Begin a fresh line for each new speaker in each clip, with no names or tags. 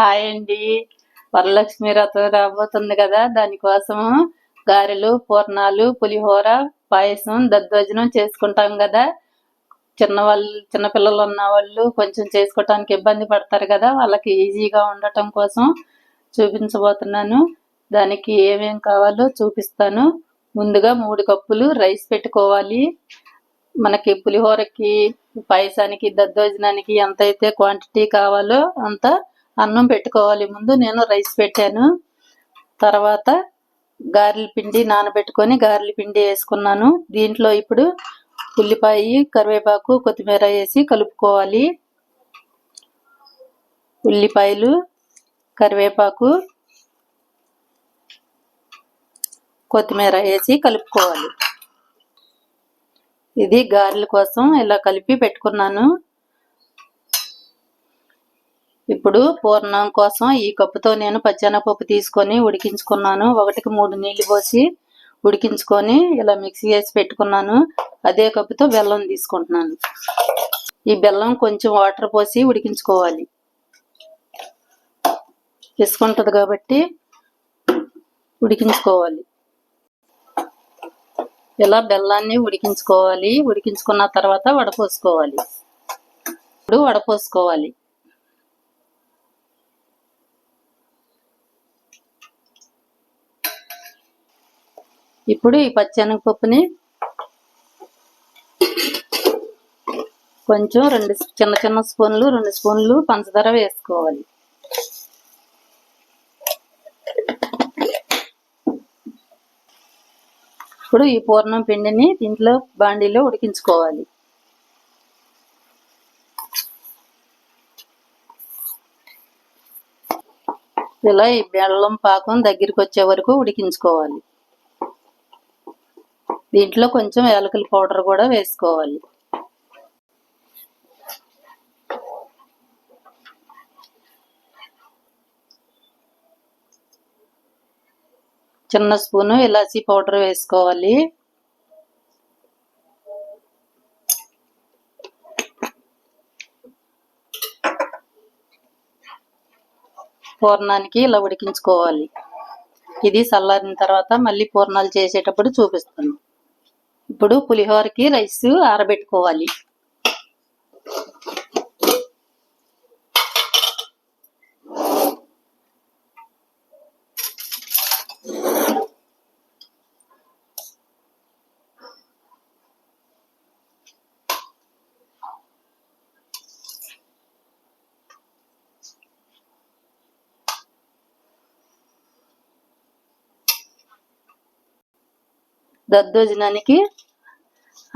Hi అండి. వరలక్ష్మి రథం రాబోతుంది కదా. దానికోసం గారెలు పూర్ణాలు పులిహోర పాయసం దద్దోజనం చేసుకుంటాం కదా. చిన్న వాళ్ళు చిన్నపిల్లలు ఉన్న వాళ్ళు కొంచెం చేసుకోవటానికి ఇబ్బంది పడతారు కదా. వాళ్ళకి ఈజీగా ఉండటం కోసం చూపించబోతున్నాను. దానికి ఏమేం కావాలో చూపిస్తాను. ముందుగా మూడు కప్పులు రైస్ పెట్టుకోవాలి. మనకి పులిహోరకి పాయసానికి దద్దోజనానికి ఎంత అయితే క్వాంటిటీ కావాలో అంత అన్నం పెట్టుకోవాలి. ముందు నేను రైస్ పెట్టాను. తర్వాత గారెల పిండి నానబెట్టుకొని గారెల పిండి వేసుకున్నాను. దీంట్లో ఇప్పుడు ఉల్లిపాయ కరివేపాకు కొత్తిమీర వేసి కలుపుకోవాలి. ఉల్లిపాయలు కరివేపాకు కొత్తిమీర వేసి కలుపుకోవాలి. ఇది గారెల కోసం ఇలా కలిపి పెట్టుకున్నాను. ఇప్పుడు పూర్ణం కోసం ఈ కప్పుతో నేను పచ్చెనపప్పు తీసుకొని ఉడికించుకున్నాను. ఒకటికి మూడు నీళ్ళు పోసి ఉడికించుకొని ఇలా మిక్సీ వేసి పెట్టుకున్నాను. అదే కప్పుతో బెల్లం తీసుకుంటున్నాను. ఈ బెల్లం కొంచెం వాటర్ పోసి ఉడికించుకోవాలి. తీసుకుంటుంది కాబట్టి ఉడికించుకోవాలి. ఇలా బెల్లాన్ని ఉడికించుకోవాలి. ఉడికించుకున్న తర్వాత వడపోసుకోవాలి. ఇప్పుడు వడపోసుకోవాలి. ఇప్పుడు ఈ పచ్చెనగపప్పుని కొంచెం రెండు చిన్న చిన్న స్పూన్లు రెండు స్పూన్లు పంచదార వేసుకోవాలి. ఇప్పుడు ఈ పూర్ణం పిండిని దీంట్లో బాండీలో ఉడికించుకోవాలి. ఇలా ఈ బెల్లం పాకం దగ్గరికి వచ్చే వరకు ఉడికించుకోవాలి. దీంట్లో కొంచెం యాలకుల పౌడర్ కూడా వేసుకోవాలి. చిన్న స్పూను ఇలాచీ పౌడర్ వేసుకోవాలి. పూర్ణానికి ఇలా ఉడికించుకోవాలి. ఇది చల్లారిన తర్వాత మళ్ళీ పూర్ణాలు చేసేటప్పుడు చూపిస్తాను. ఇప్పుడు పులిహోరకి రైస్ ఆరబెట్టుకోవాలి. దద్దోజనానికి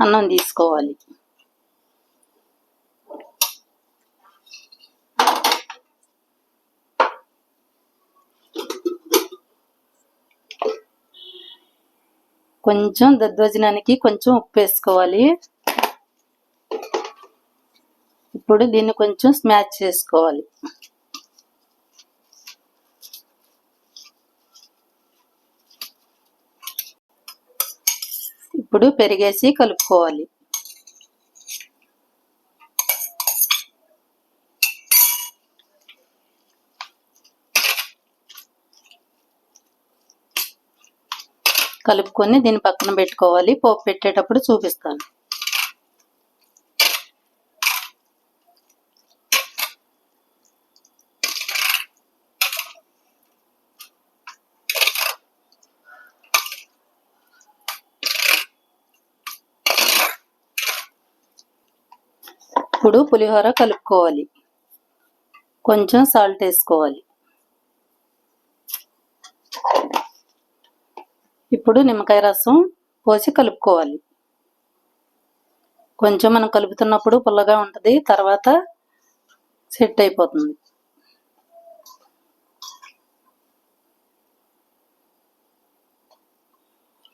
అన్నం తీసుకోవాలి. కొంచెం దద్దోజనానికి కొంచెం ఉప్పు వేసుకోవాలి. ఇప్పుడు దీన్ని కొంచెం స్మాచ్ చేసుకోవాలి. ఇప్పుడు పెరిగేసి కలుపుకోవాలి. కలుపుకొని దీన్ని పక్కన పెట్టుకోవాలి. పోపు పెట్టేటప్పుడు చూపిస్తాను. ఇప్పుడు పులిహోర కలుపుకోవాలి. కొంచెం సాల్ట్ వేసుకోవాలి. ఇప్పుడు నిమ్మకాయ రసం పోసి కలుపుకోవాలి. కొంచెం మనం కలుపుతున్నప్పుడు పుల్లగా ఉంటుంది తర్వాత సెట్ అయిపోతుంది.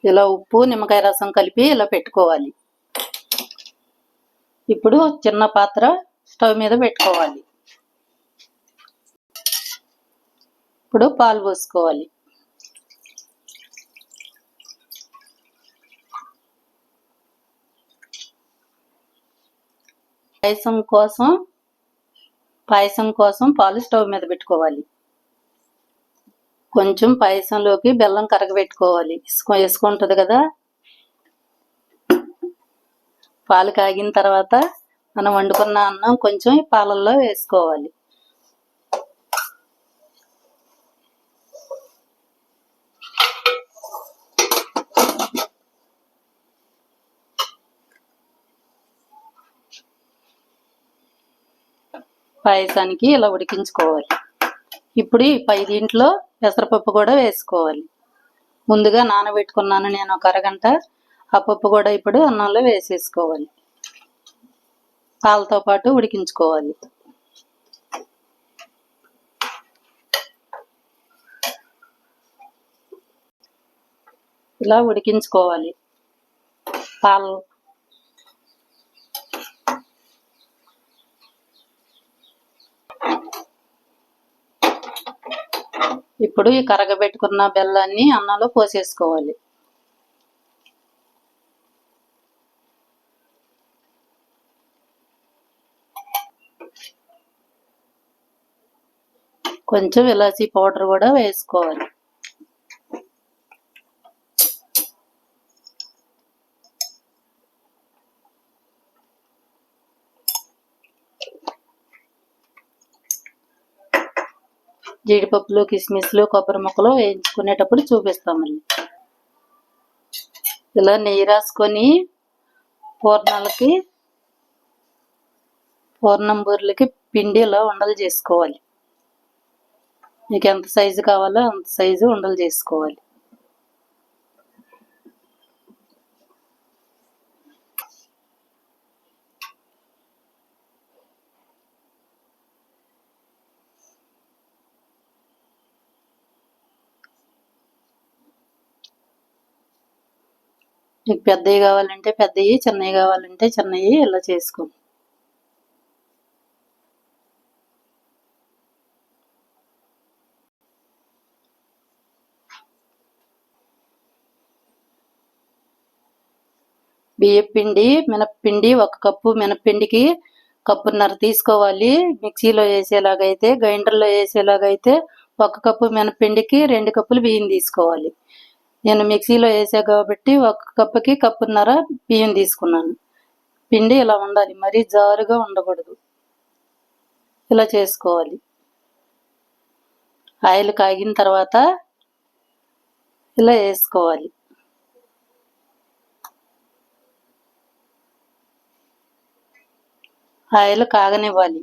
ఇలా ఉప్పు నిమ్మకాయ రసం కలిపి ఇలా పెట్టుకోవాలి. ఇప్పుడు చిన్న పాత్ర స్టవ్ మీద పెట్టుకోవాలి. ఇప్పుడు పాలు పోసుకోవాలి. పాయసం కోసం పాయసం కోసం పాలు స్టవ్ మీద పెట్టుకోవాలి. కొంచెం పాయసంలోకి బెల్లం కరగబెట్టుకోవాలి. ఇసుక ఇసుక ఉంటుంది కదా పాలు కాగిన తర్వాత మనం వండుకున్న అన్నం కొంచెం ఈ పాలల్లో వేసుకోవాలి. పాయసానికి ఇలా ఉడికించుకోవాలి. ఇప్పుడు ఈ పై దీంట్లో పెసరపప్పు కూడా వేసుకోవాలి. ముందుగా నానబెట్టుకున్నాను నేను ఒక అరగంట. ఆ పప్పు కూడా ఇప్పుడు అన్నంలో వేసేసుకోవాలి. పాలతో పాటు ఉడికించుకోవాలి. ఇలా ఉడికించుకోవాలి. పాలు. ఇప్పుడు ఈ కరగబెట్టుకున్న బెల్లాన్ని అన్నంలో పోసేసుకోవాలి. కొంచెం ఇలాచీ పౌడర్ కూడా వేసుకోవాలి. జీడిపప్పులు కిస్మిస్లు కొబ్బరి ముక్కలు వేయించుకునేటప్పుడు చూపిస్తాం మళ్ళీ. ఇలా నెయ్యి రాసుకొని పూర్ణాలకి పూర్ణం బూరెలకి పిండి ఇలా ఉండలు చేసుకోవాలి. మీకు ఎంత సైజు కావాలో అంత సైజు ఉండలు చేసుకోవాలి. మీకు పెద్దవి కావాలంటే పెద్దవి చిన్నవి కావాలంటే చిన్నవి ఇలా చేసుకో. బియ్యం పిండి మినప్పిండి ఒక కప్పు మినప్పిండికి కప్పున్నర తీసుకోవాలి. మిక్సీలో వేసేలాగైతే గ్రైండర్లో వేసేలాగైతే ఒక కప్పు మినపిండికి రెండు కప్పులు బియ్యం తీసుకోవాలి. నేను మిక్సీలో వేసా కాబట్టి ఒక కప్పుకి కప్పున్నర బియ్యం తీసుకున్నాను. పిండి ఇలా ఉండాలి మరీ జారుగా ఉండకూడదు. ఇలా చేసుకోవాలి. ఆయిల్ కాగిన తర్వాత ఇలా వేసుకోవాలి. ఆయిల్ కాగనివ్వాలి.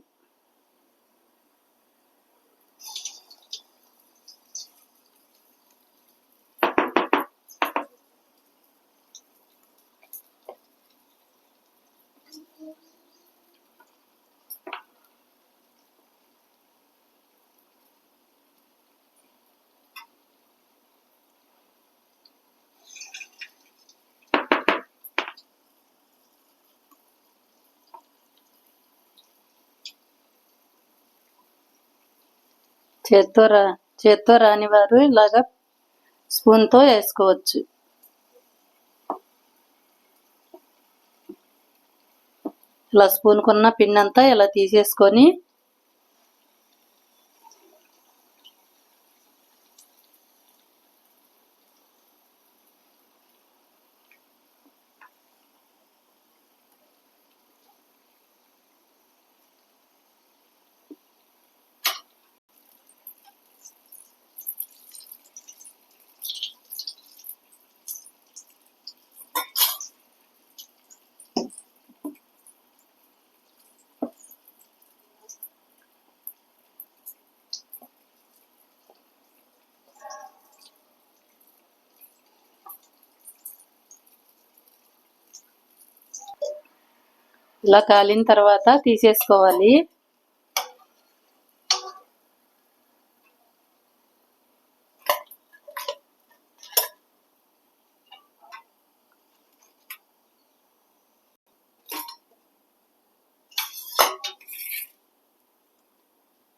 చేత్తో రా చేత్తో రాని వారు ఇలాగా స్పూన్తో వేసుకోవచ్చు. ఇలా స్పూన్కున్న పిండి అంతా ఇలా తీసేసుకొని ఇలా కాలిన తర్వాత తీసేసుకోవాలి.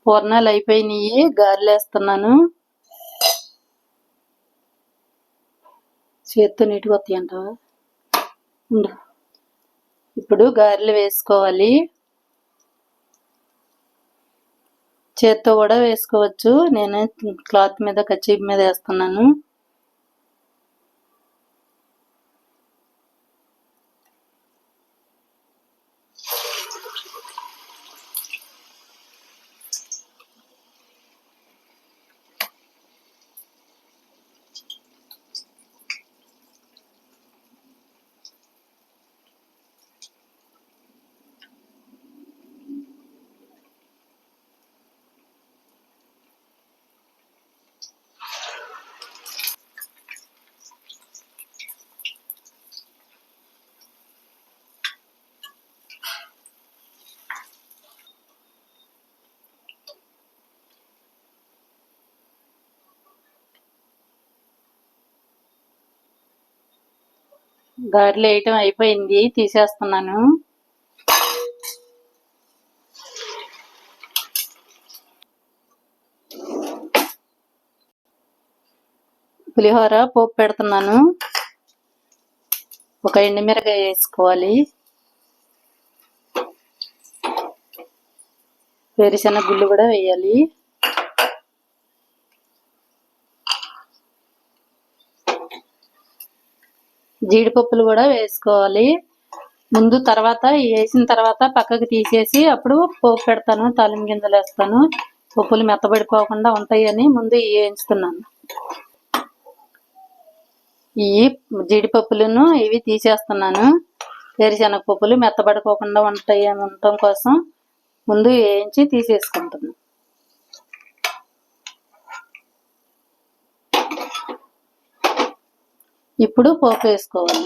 పూర్ణాలు అయిపోయినాయి గారెలేస్తున్నాను. చేత్తో నీట్గా వస్తాయంటావా? ఉండు. ఇప్పుడు గారెలు వేసుకోవాలి. చేత్తో కూడా వేసుకోవచ్చు. నేను క్లాత్ మీద కచ్చీప్ మీద వేస్తున్నాను. గారెలు వేయటం అయిపోయింది తీసేస్తున్నాను. పులిహోర పోపు పెడుతున్నాను. ఒక ఎండుమిరకాయ వేసుకోవాలి. వేరుశెనగ గుళ్ళు కూడా వేయాలి. జీడిపప్పులు కూడా వేసుకోవాలి. ముందు తర్వాత వేసిన తర్వాత పక్కకి తీసేసి అప్పుడు పోపు పెడతాను తాలింపు గింజలు వేస్తాను. పప్పులు మెత్తబడిపోకుండా ఉంటాయని ముందు వేయించుతున్నాను ఈ జీడిపప్పులను ఇవి తీసేస్తున్నాను. వేరుశనగ పప్పులు మెత్తబడిపోకుండా ఉంటాయి అని ఉండటం కోసం ముందు వేయించి తీసేసుకుంటున్నాను. ఇప్పుడు పోపు వేసుకోవాలి.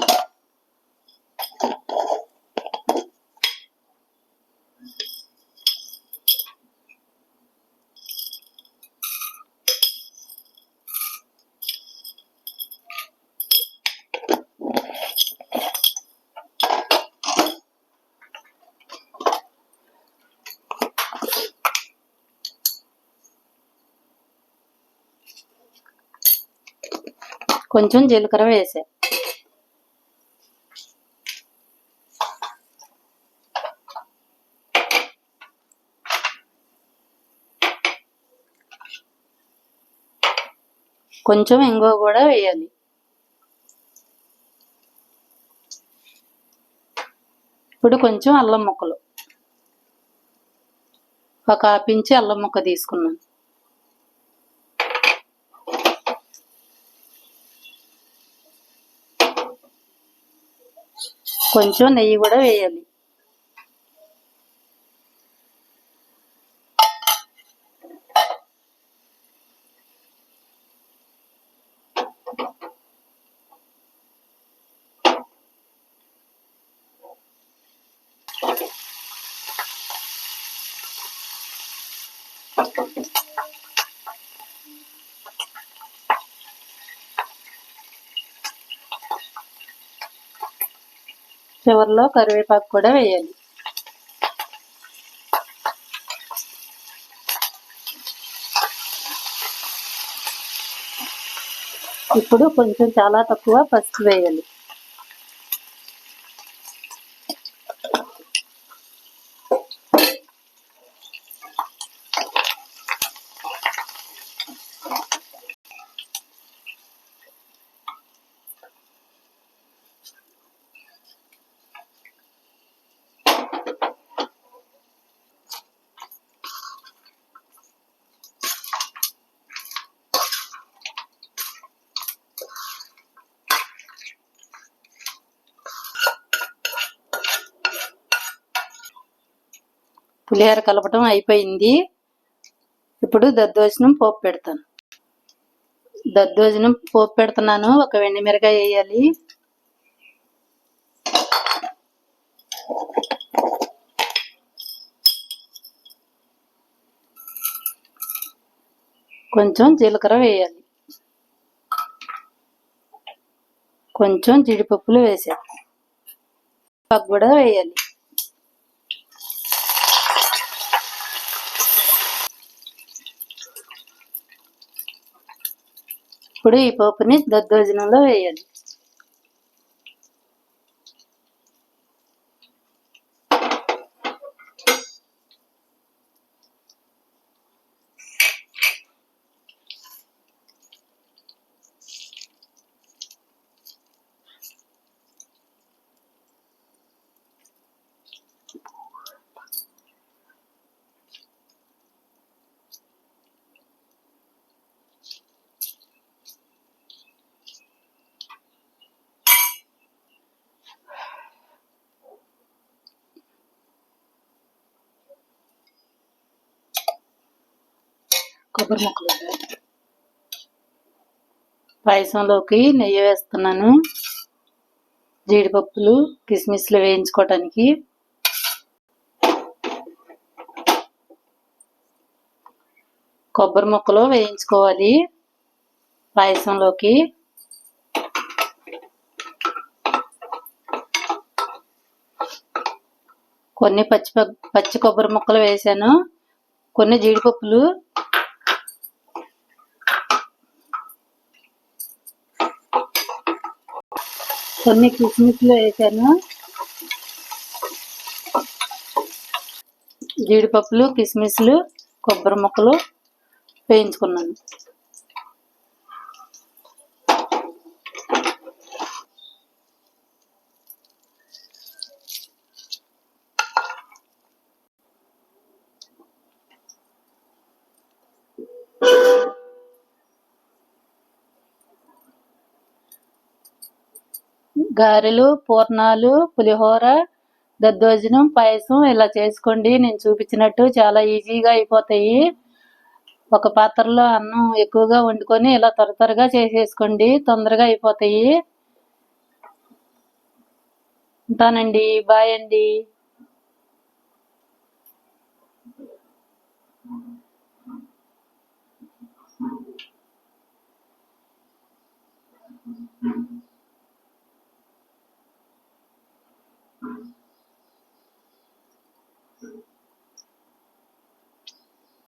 కొంచెం జీలకర్ర వేసా. కొంచెం ఇంగువ కూడా వేయాలి. ఇప్పుడు కొంచెం అల్లం ముక్కలు. ఒక ఆపించి అల్లం ముక్క తీసుకున్నాను. కొంచెం నెయ్యి కూడా వేయాలి చివరిలో కరివేపాకు కూడా వేయాలి. ఇప్పుడు కొంచెం చాలా తక్కువ పసుపు వేయాలి. పులిహోర కలపటం అయిపోయింది. ఇప్పుడు దద్దోజనం పోపు పెడతాను. దద్దోజనం పోపు పెడుతున్నాను. ఒక మిరకాయ వేయాలి. కొంచెం జీలకర్ర వేయాలి. కొంచెం జీడిపప్పులు వేసాను. కూడా వేయాలి. ఇప్పుడు ఈ పోపుని దద్దోజనంలో వేయాలి. కొబ్బరి ముక్కలు పాయసంలోకి నెయ్యి వేస్తున్నాను. జీడిపప్పులు కిస్మిస్లు వేయించుకోవటానికి. కొబ్బరి ముక్కలు వేయించుకోవాలి పాయసంలోకి. కొన్ని పచ్చి పచ్చి కొబ్బరి ముక్కలు వేసాను. కొన్ని జీడిపప్పులు కొన్ని కిస్మిస్లు వేసాను. జీడిపప్పులు కిస్మిస్లు కొబ్బరి ముక్కలు వేయించుకున్నాను. గారెలు పూర్ణాలు పులిహోర దద్దోజనం పాయసం ఇలా చేసుకోండి. నేను చూపించినట్టు చాలా ఈజీగా అయిపోతాయి. ఒక పాత్రలో అన్నం ఎక్కువగా వండుకొని ఇలా త్వర త్వరగా చేసేసుకోండి. తొందరగా అయిపోతాయి. ఉంటానండి. బాయ్ అండి.